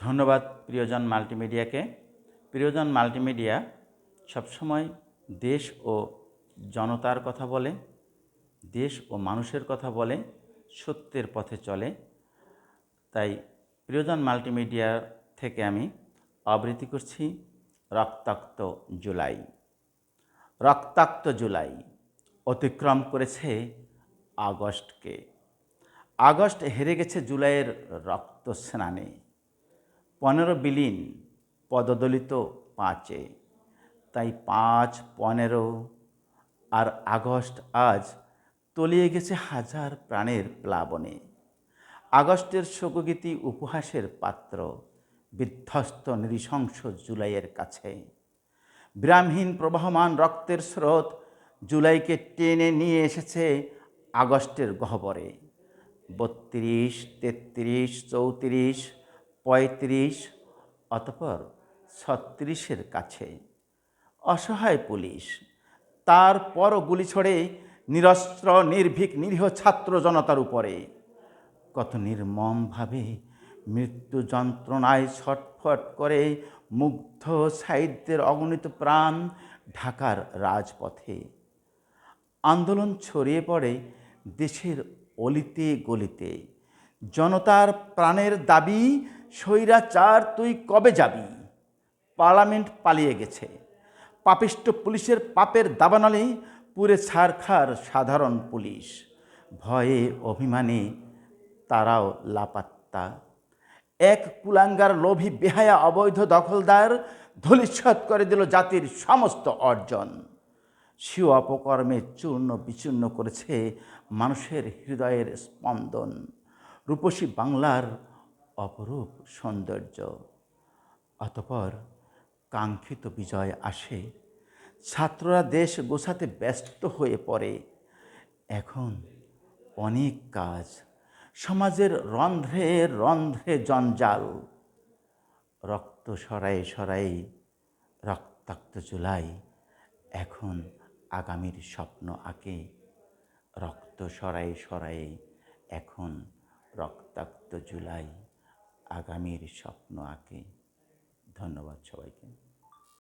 ধন্যবাদ প্রিয়জন মাল্টিমিডিয়াকে। প্রিয়জন মাল্টিমিডিয়া সবসময় দেশ ও জনতার কথা বলে, দেশ ও মানুষের কথা বলে, সত্যের পথে চলে। তাই প্রিয়জন মাল্টিমিডিয়া থেকে আমি আবৃত্তি করছি, রক্তাক্ত জুলাই। রক্তাক্ত জুলাই অতিক্রম করেছে আগস্টকে। আগস্ট হেরে গেছে জুলাইয়ের রক্ত স্নানে পনেরো বিলীন পদদলিত পাঁচে। তাই পাঁচ, পনেরো আর আগস্ট আজ তলিয়ে গেছে হাজার প্রাণের প্লাবনে। আগস্টের শোকগীতি উপহাসের পাত্র, বিধ্বস্ত নৃশংস জুলাইয়ের কাছে। বিরামহীন প্রবাহমান রক্তের স্রোত জুলাইকে টেনে নিয়ে এসেছে আগস্টের গহ্বরে। বত্রিশ, তেত্রিশ, চৌত্রিশ পঁয়ত্রিশ অতপর ছত্রিশের কাছে। অসহায় পুলিশ তারপরও গুলি ছড়ে নিরস্ত্র, নির্ভীক, নিরীহ ছাত্র জনতার উপরে। কত নির্মমভাবে মৃত্যু যন্ত্রণায় ছটফট করে মুগ্ধ সাহিত্যের অগণিত প্রাণ ঢাকার রাজপথে। আন্দোলন ছড়িয়ে পড়ে দেশের অলিতে গলিতে। জনতার প্রাণের দাবি স্বৈরাচার তুই কবে যাবি? পার্লামেন্ট পালিয়ে গেছে। পাপিষ্ট পুলিশের পাপের দাবানলে পুরে ছারখার সাধারণ পুলিশ। ভয়ে, অভিমানে তারাও লাপাত্তা। এক কুলাঙ্গার লোভী বেহায়া অবৈধ দখলদার ধূলিচ্ছদ করে দিল জাতির সমস্ত অর্জন। স্বীয় অপকর্মে চূর্ণ বিচূর্ণ করেছে মানুষের হৃদয়ের স্পন্দন। রূপসী বাংলার অপরূপ সৌন্দর্য। অতপর কাঙ্ক্ষিত বিজয় আসে। ছাত্ররা দেশ গোছাতে ব্যস্ত হয়ে পড়ে। এখন অনেক কাজ। সমাজের রন্ধ্রে রন্ধ্রে জঞ্জাল। রক্ত সরায়ে সরায়ে রক্তাক্ত জুলাই এখন আগামীর স্বপ্ন আঁকে। রক্ত সরাই সরায়ে এখন রক্তাক্ত জুলাই আগামীর স্বপ্ন আঁকে। ধন্যবাদ সবাইকে।